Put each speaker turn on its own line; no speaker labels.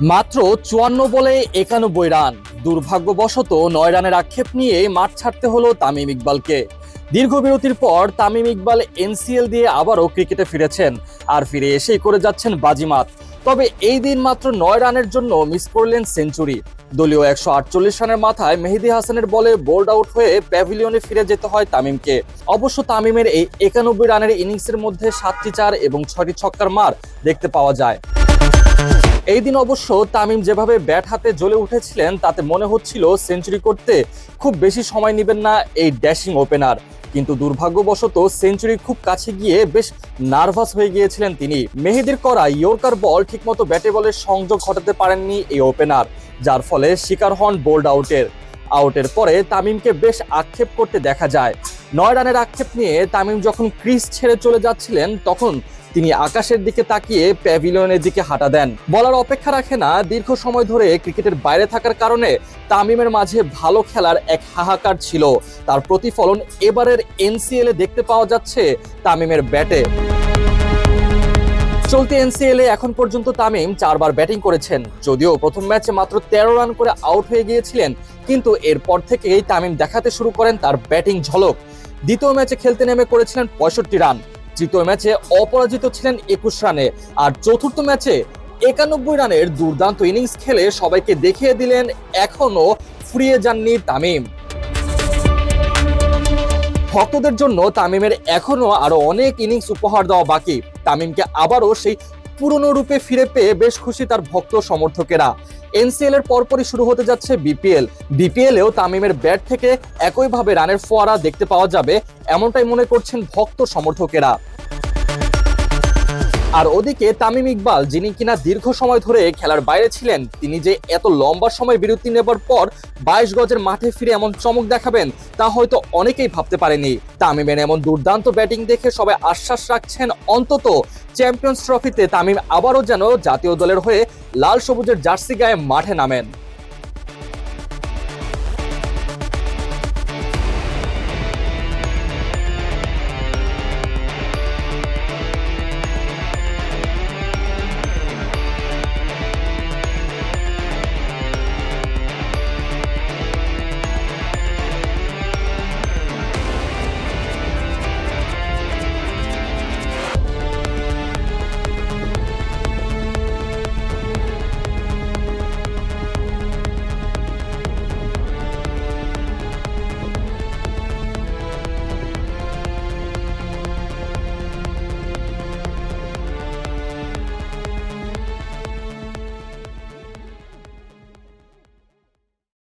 মাত্র চুয়ান্ন বলে একানব্বই রান। দুর্ভাগ্যবশত নয় রানের আক্ষেপ নিয়ে মাঠ ছাড়তে হলো তামিম ইকবালকে। দীর্ঘ বিরতির পর তামিম ইকবাল এনসিএল দিয়ে আবারও ক্রিকেটে ফিরেছেন আর ফিরে এসেই করে যাচ্ছেন বাজিমাত। তবে এই দিন মাত্র নয় রানের জন্য মিস করলেন সেঞ্চুরি। দলীয় একশো আটচল্লিশ রানের মাথায় মেহেদি হাসানের বলে বোল্ড আউট হয়ে প্যাভিলিয়নে ফিরে যেতে হয় তামিমকে। অবশ্য তামিমের এই একানব্বই রানের ইনিংসের মধ্যে সাতটি চার এবং ছয়টি ছক্কার মার দেখতে পাওয়া যায়। এই দিন অবশ্য তামিম যেভাবে ব্যাট হাতে জ্বলে উঠেছিলেন, তাতে মনে হচ্ছিল সেঞ্চুরি করতে খুব বেশি সময় নেবেন না এই ড্যাশিং ওপেনার। কিন্তু দুর্ভাগ্যবশত সেঞ্চুরি খুব কাছে গিয়ে বেশ নার্ভাস হয়ে গিয়েছিলেন তিনি। মেহেদির করা ইয়র্কার বল ঠিকমতো ব্যাটে বলের সংযোগ ঘটাতে পারেননি এই ওপেনার, যার ফলে শিকার হন বোল্ড আউটের। আউটের পরে তামিমকে বেশ আক্ষেপ করতে দেখা যায়। নয় রানের আক্ষেপ নিয়ে তামিম যখন ক্রিজ ছেড়ে চলে যাচ্ছিলেন, তখন তিনি আকাশের দিকে তাকিয়ে প্যাভিলিয়নের দিকে হাঁটা দেন। বলার অপেক্ষা রাখে না, দীর্ঘ সময় ধরে ক্রিকেটের বাইরে থাকার কারণে তামিমের মাঝে ভালো খেলার এক হাহাকার ছিল। তার প্রতিফলন এবারের এনসিএল এ দেখতে পাওয়া যাচ্ছে তামিমের ব্যাটে। চলতি এনসিএল এ এখন পর্যন্ত তামিম চারবার ব্যাটিং করেছেন। যদিও প্রথম ম্যাচে মাত্র তেরো রান করে আউট হয়ে গিয়েছিলেন, কিন্তু এরপর থেকেই তামিম দেখাতে শুরু করেন তার ব্যাটিং ঝলক। দ্বিতীয় ম্যাচে খেলতে নেমে করেছিলেন পঁয়ষট্টি রান। তৃতীয় ম্যাচে অপরাজিত ছিলেন একুশ রানে। আর চতুর্থ ম্যাচে একানব্বই রানের দুর্দান্ত ইনিংস খেলে সবাইকে দেখিয়ে দিলেন এখনও ফুরিয়ে যাননি তামিম। ভক্তদের জন্য তামিমের এখনও আরও অনেক ইনিংস উপহার দেওয়া বাকি। তামিমকে আবারও সেই পুরনো রূপে ফিরে পেয়ে বেশ খুশি তার ভক্ত সমর্থকেরা। এনসিএল এর পরপরই শুরু হতে যাচ্ছে বিপিএল। বিপিএল এও তামিমের ব্যাট থেকে একইভাবে রানের ফোয়ারা দেখতে পাওয়া যাবে, এমনটাই মনে করছেন ভক্ত সমর্থকেরা। আর ওদিকে তামিম ইকবাল, যিনি কিনা দীর্ঘ সময় ধরে খেলার বাইরে ছিলেন, তিনি যে এত লম্বা সময় বিরতি নেবার পর বাইশ গজের মাঠে ফিরে এমন চমক দেখাবেন, তা হয়তো অনেকেই ভাবতে পারেনি। তামিমের এমন দুর্দান্ত ব্যাটিং দেখে সবাই আশ্বাস রাখছেন, অন্তত চ্যাম্পিয়ন্স ট্রফিতে তামিম আবারও যেন জাতীয় দলের হয়ে লাল সবুজের জার্সি গায়ে মাঠে নামেন।